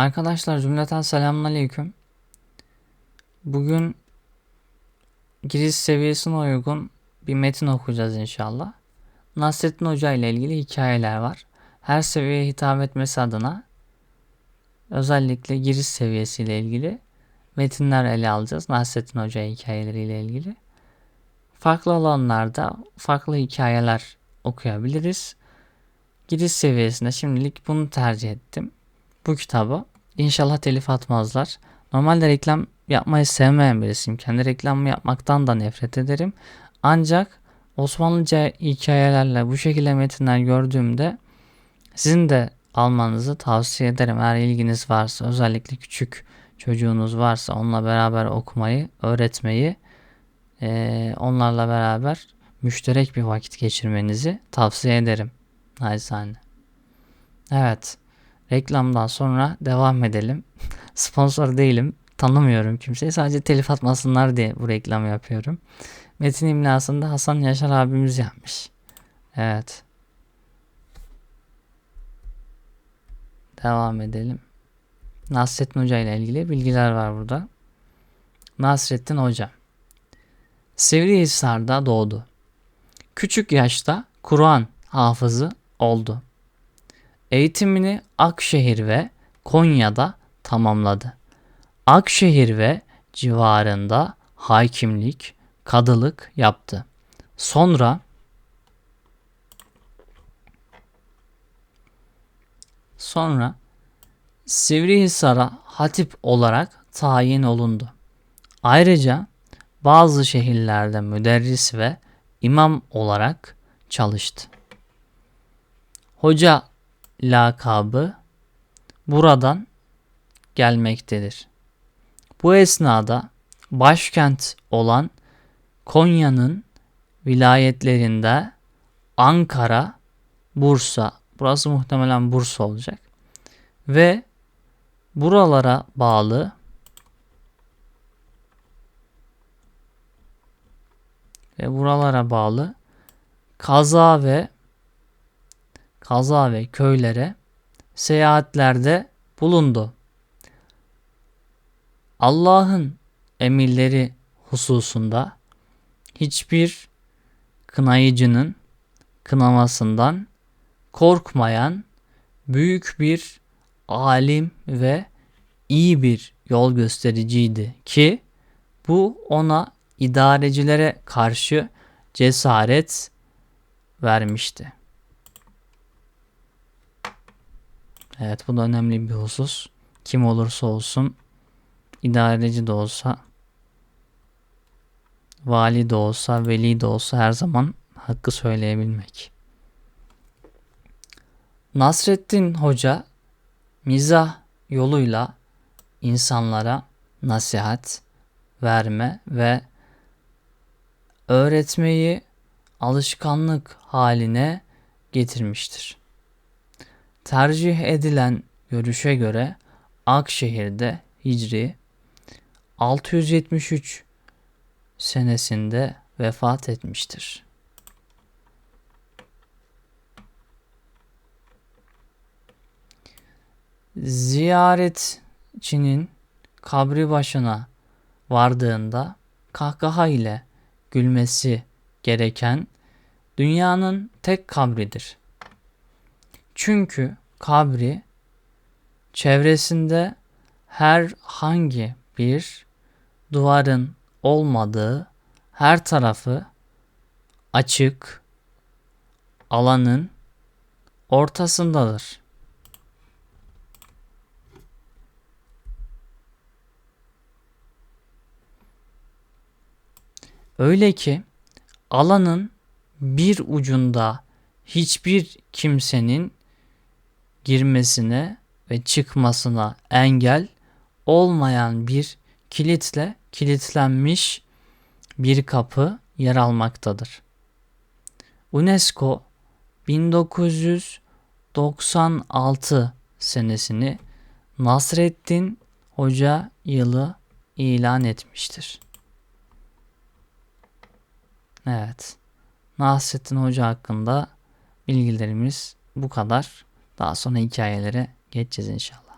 Arkadaşlar cümleten selamünaleyküm. Bugün giriş seviyesine uygun bir metin okuyacağız inşallah. Nasrettin Hoca ile ilgili hikayeler var. Her seviyeye hitap etmesi adına özellikle giriş seviyesiyle ilgili metinler ele alacağız. Nasrettin Hoca hikayeleriyle ilgili. Farklı alanlarda farklı hikayeler okuyabiliriz. Giriş seviyesinde şimdilik bunu tercih ettim. Bu kitabı İnşallah telif atmazlar. Normalde reklam yapmayı sevmeyen birisiyim. Kendi reklamımı yapmaktan da nefret ederim. Ancak Osmanlıca hikayelerle bu şekilde metinler gördüğümde sizin de almanızı tavsiye ederim. Eğer ilginiz varsa özellikle küçük çocuğunuz varsa onunla beraber okumayı, öğretmeyi, onlarla beraber müşterek bir vakit geçirmenizi tavsiye ederim. Nacizane. Evet. Reklamdan sonra devam edelim. Sponsor değilim. Tanımıyorum kimseyi. Sadece telif atmasınlar diye bu reklamı yapıyorum. Metin imlasında Hasan Yaşar abimiz yapmış. Evet. Devam edelim. Nasrettin Hoca ile ilgili bilgiler var burada. Nasrettin Hoca. Sivrihisar'da doğdu. Küçük yaşta Kur'an hafızı oldu. Eğitimini Akşehir ve Konya'da tamamladı. Akşehir ve civarında hakimlik, kadılık yaptı. Sonra sonra Sivrihisar'a hatip olarak tayin olundu. Ayrıca bazı şehirlerde müderris ve imam olarak çalıştı. Hoca lakabı buradan gelmektedir. Bu esnada başkent olan Konya'nın vilayetlerinde Ankara, Bursa, burası muhtemelen Bursa olacak ve buralara bağlı ve buralara bağlı kaza ve kaza ve köylere seyahatlerde bulundu. Allah'ın emirleri hususunda hiçbir kınayıcının kınamasından korkmayan büyük bir alim ve iyi bir yol göstericiydi ki bu ona idarecilere karşı cesaret vermişti. Evet bu da önemli bir husus. Kim olursa olsun idareci de olsa vali de olsa veli de olsa her zaman hakkı söyleyebilmek. Nasreddin Hoca mizah yoluyla insanlara nasihat verme ve öğretmeyi alışkanlık haline getirmiştir. Tercih edilen görüşe göre Akşehir'de Hicri 673 senesinde vefat etmiştir. Ziyaretçinin kabri başına vardığında kahkaha ile gülmesi gereken dünyanın tek kabridir. Çünkü kabri çevresinde herhangi bir duvarın olmadığı her tarafı açık alanın ortasındadır. Öyle ki alanın bir ucunda hiçbir kimsenin girmesine ve çıkmasına engel olmayan bir kilitle kilitlenmiş bir kapı yer almaktadır. UNESCO 1996 senesini Nasreddin Hoca yılı ilan etmiştir. Evet. Nasrettin Hoca hakkında bilgilerimiz bu kadar. Daha sonra hikayelere geçeceğiz inşallah.